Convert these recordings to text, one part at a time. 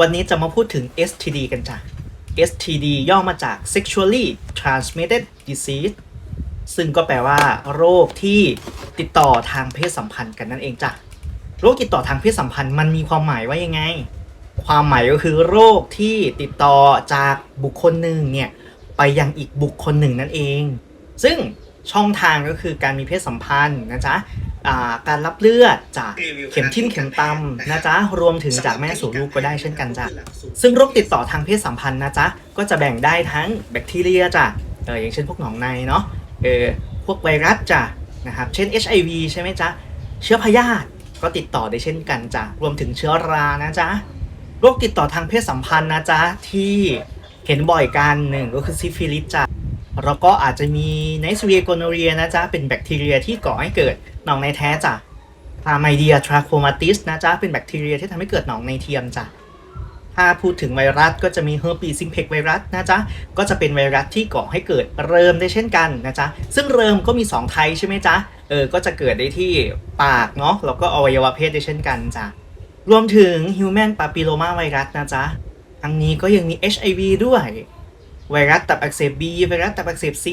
วันนี้จะมาพูดถึง STD กันจ้ะ STD ย่อมาจาก Sexually Transmitted Disease ซึ่งก็แปลว่า โรคที่ติดต่อทางเพศสัมพันธ์กันนั่นเองจ้ะ โรคติดต่อทางเพศสัมพันธ์มันมีความหมายว่ายังไง ความหมายก็คือโรคที่ติดต่อจากบุคคลหนึ่งเนี่ยไปยังอีกบุคคลหนึ่งนั่นเอง ซึ่งช่องทางก็คือการมีเพศสัมพันธ์นะจ๊ะ การรับเลือดจากเข็มทิ่มเข็มตำนะจ๊ะรวมถึงจากแม่สู่ลูกก็ได้เช่นกันจ้ะซึ่งโรคติดต่อทางเพศสัมพันธ์นะจ๊ะก็จะแบ่งได้ทั้งแบคทีเรียจ้ะเอออย่างเช่นพวกหนองในเนาะเออพวกไวรัสจ้ะนะครับเช่น HIV ใช่ไหมจ๊ะเชื้อพยาธิก็ติดต่อได้เช่นกันจ้ะรวมถึงเชื้อรานะจ๊ะโรคติดต่อทางเพศสัมพันธ์นะจ๊ะที่เห็นบ่อยกันหนึ่งก็คือซิฟิลิสจ้ะแล้วก็อาจจะมีไนซ์เรียโกโนเรียนะจ๊ะเป็นแบคทีเรียที่ก่อให้เกิด หนองในแท้จ้ะพาไมเดียทราโคมาติสนะจ๊ะ เป็นแบคทีเรียที่ทำให้เกิดหนองในเทียมจ้ะถ้าพูดถึงไวรัสก็จะมีเฮอร์ปีซิงเพกไวรัสนะจ๊ะ ก็จะเป็นไวรัสที่ก่อให้เกิดเริมได้เช่นกันนะจ๊ะ ซึ่งเริมก็มี 2 ไทยใช่ไหมจ๊ะ เออ ก็จะเกิดได้ที่ปากเนาะ แล้วก็อวัยวะเพศได้เช่นกันจ้ะ รวมถึง Human Papilloma Virus นะจ๊ะ ทั้งนี้ก็ยังมี HIV ด้วย ไวรัสตับอักเสบ B ไวรัสตับอักเสบ C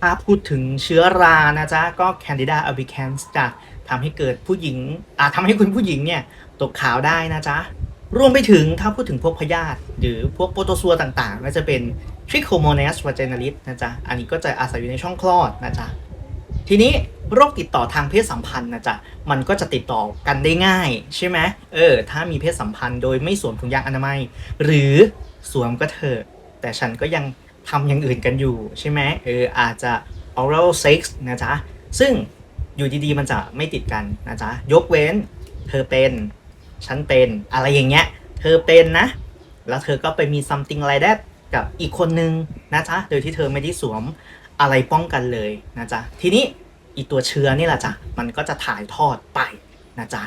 ถ้าพูดถึงเชื้อรานะจ๊ะก็ Candida albicans จะทำให้เกิดผู้หญิงอ่าทำให้คุณผู้หญิงเนี่ยตกขาวได้นะจ๊ะรวมไปถึงถ้าพูดถึงพวกพยาธิหรือพวกโปรโตซัวต่างๆก็จะเป็น Trichomonas vaginalis นะจ๊ะอันนี้ก็จะอาศัยอยู่ในช่องคลอดนะจ๊ะทีนี้โรคติดต่อทางเพศสัมพันธ์นะจ๊ะ มันก็จะติดต่อกันได้ง่ายใช่ไหมเออ ถ้ามีเพศสัมพันธ์โดยไม่สวมถุงยางอนามัย หรือสวมก็เถอะ แต่ฉันก็ยัง ทำอย่างอื่นกันอยู่ใช่ไหมเอออาจจะ oral sex นะจ๊ะ ซึ่งอยู่ดีๆ มันจะไม่ติดกันนะจ๊ะ ยกเว้น เธอเป็น ฉันเป็น อะไรอย่างเงี้ย เธอเป็นนะ แล้วเธอก็ไปมี something like that กับอีกคนนึงนะจ๊ะ โดยที่เธอไม่ได้สวมอะไรป้องกันเลยนะจ๊ะ ทีนี้อีตัวเชื้อนี่แหละจ๊ะ มันก็จะถ่ายทอดไปนะจ๊ะ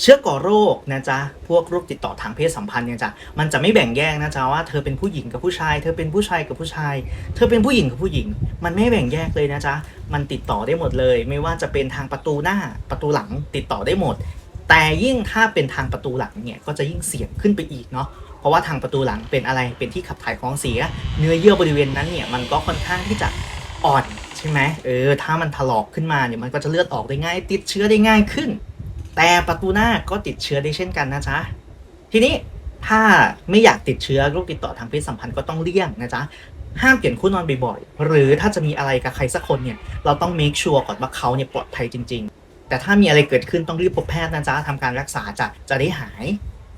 เชื้อก่อโรคนะจ๊ะ พวกโรคติดต่อทางเพศสัมพันธ์เนี่ยจ๊ะมันจะไม่แบ่งแยกนะจ๊ะว่าเธอเป็นผู้หญิงกับผู้ชาย เธอเป็นผู้ชายกับผู้ชาย เธอเป็นผู้หญิงกับผู้หญิง มันไม่แบ่งแยกเลยนะจ๊ะ มันติดต่อได้หมดเลย ไม่ว่าจะเป็นทางประตูหน้า ประตูหลัง ติดต่อได้หมด แต่ยิ่งถ้าเป็นทางประตูหลังเนี่ย ก็จะยิ่งเสี่ยงขึ้นไปอีกเนาะเพราะว่าทางประตูหลังเป็นอะไร เป็นที่ขับถ่ายของเสีย เนื้อเยื่อบริเวณนั้นเนี่ย มันก็ค่อนข้างที่จะอ่อนใช่ไหมเออ ถ้ามันถลอกขึ้นมาเนี่ย มันก็จะเลือดออกได้ง่าย ติดเชื้อได้ง่ายขึ้น แต่ประตูหน้าก็ติดเชื้อได้เช่นกันนะจ๊ะ ทีนี้ถ้าไม่อยากติดเชื้อโรคติดต่อทางเพศสัมพันธ์ก็ต้องเลี่ยงนะจ๊ะห้ามเปลี่ยนคู่นอนบ่อยๆ หรือถ้าจะมีอะไรกับใครสักคนเนี่ย เราต้อง make sure ก่อนว่าเขาเนี่ยปลอดภัยจริง ๆ แต่ถ้ามีอะไรเกิดขึ้นต้องรีบพบแพทย์นะจ๊ะทำการรักษาจะจะได้หาย